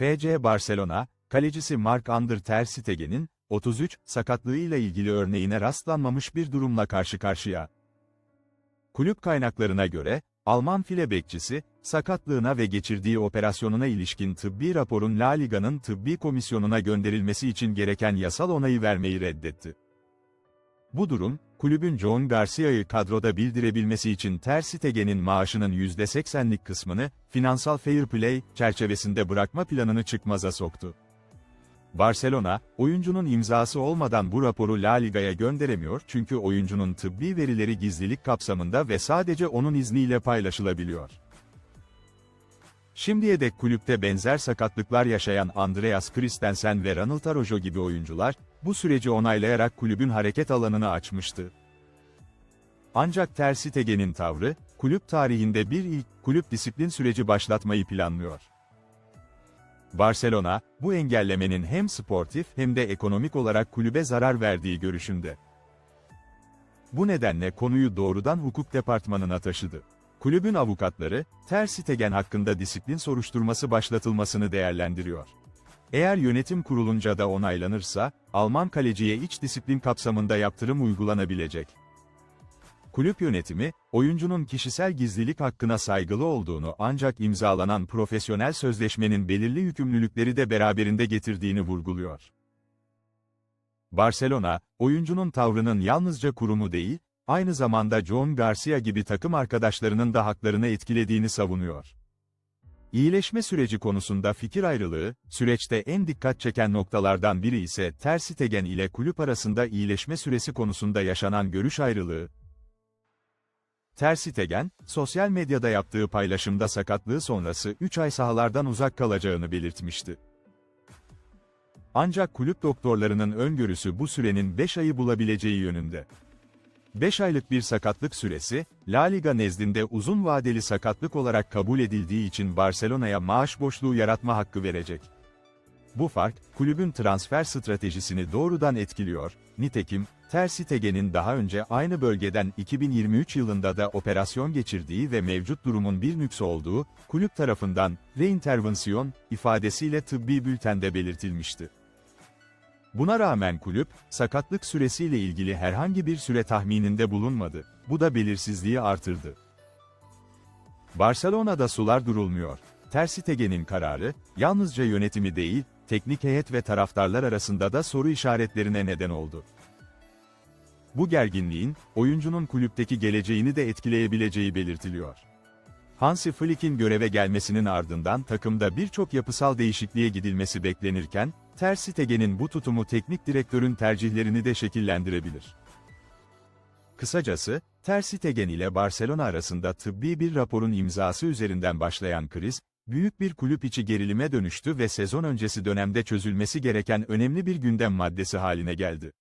FC Barcelona, kalecisi Marc-Andre Ter Stegen'in, 33, sakatlığıyla ilgili örneğine rastlanmamış bir durumla karşı karşıya. Kulüp kaynaklarına göre, Alman file bekçisi, sakatlığına ve geçirdiği operasyonuna ilişkin tıbbi raporun La Liga'nın tıbbi komisyonuna gönderilmesi için gereken yasal onayı vermeyi reddetti. Bu durum, kulübün John Garcia'yı kadroda bildirebilmesi için Ter Stegen'in maaşının %80'lik kısmını, finansal fair play çerçevesinde bırakma planını çıkmaza soktu. Barcelona, oyuncunun imzası olmadan bu raporu La Liga'ya gönderemiyor çünkü oyuncunun tıbbi verileri gizlilik kapsamında ve sadece onun izniyle paylaşılabiliyor. Şimdiye dek kulüpte benzer sakatlıklar yaşayan Andreas Christensen ve Ronald Araujo gibi oyuncular, bu süreci onaylayarak kulübün hareket alanını açmıştı. Ancak Ter Stegen'in tavrı, kulüp tarihinde bir ilk, kulüp disiplin süreci başlatmayı planlıyor. Barcelona, bu engellemenin hem sportif hem de ekonomik olarak kulübe zarar verdiği görüşünde. Bu nedenle konuyu doğrudan hukuk departmanına taşıdı. Kulübün avukatları, Ter Stegen hakkında disiplin soruşturması başlatılmasını değerlendiriyor. Eğer yönetim kurulunca da onaylanırsa, Alman kaleciye iç disiplin kapsamında yaptırım uygulanabilecek. Kulüp yönetimi, oyuncunun kişisel gizlilik hakkına saygılı olduğunu ancak imzalanan profesyonel sözleşmenin belirli yükümlülükleri de beraberinde getirdiğini vurguluyor. Barcelona, oyuncunun tavrının yalnızca kurumu değil, aynı zamanda John Garcia gibi takım arkadaşlarının da haklarını etkilediğini savunuyor. İyileşme süreci konusunda fikir ayrılığı, süreçte en dikkat çeken noktalardan biri ise Ter Stegen ile kulüp arasında iyileşme süresi konusunda yaşanan görüş ayrılığı, Ter Stegen, sosyal medyada yaptığı paylaşımda sakatlığı sonrası 3 ay sahalardan uzak kalacağını belirtmişti. Ancak kulüp doktorlarının öngörüsü bu sürenin 5 ayı bulabileceği yönünde. 5 aylık bir sakatlık süresi, La Liga nezdinde uzun vadeli sakatlık olarak kabul edildiği için Barcelona'ya maaş boşluğu yaratma hakkı verecek. Bu fark, kulübün transfer stratejisini doğrudan etkiliyor. Nitekim, Ter Stegen'in daha önce aynı bölgeden 2023 yılında da operasyon geçirdiği ve mevcut durumun bir nüks olduğu, kulüp tarafından, reintervansiyon, ifadesiyle tıbbi bültende belirtilmişti. Buna rağmen kulüp, sakatlık süresiyle ilgili herhangi bir süre tahmininde bulunmadı. Bu da belirsizliği artırdı. Barcelona'da sular durulmuyor. Ter Stegen'in kararı, yalnızca yönetimi değil, teknik heyet ve taraftarlar arasında da soru işaretlerine neden oldu. Bu gerginliğin, oyuncunun kulüpteki geleceğini de etkileyebileceği belirtiliyor. Hansi Flick'in göreve gelmesinin ardından takımda birçok yapısal değişikliğe gidilmesi beklenirken, Ter Stegen'in bu tutumu teknik direktörün tercihlerini de şekillendirebilir. Kısacası, Ter Stegen ile Barcelona arasında tıbbi bir raporun imzası üzerinden başlayan kriz, büyük bir kulüp içi gerilime dönüştü ve sezon öncesi dönemde çözülmesi gereken önemli bir gündem maddesi haline geldi.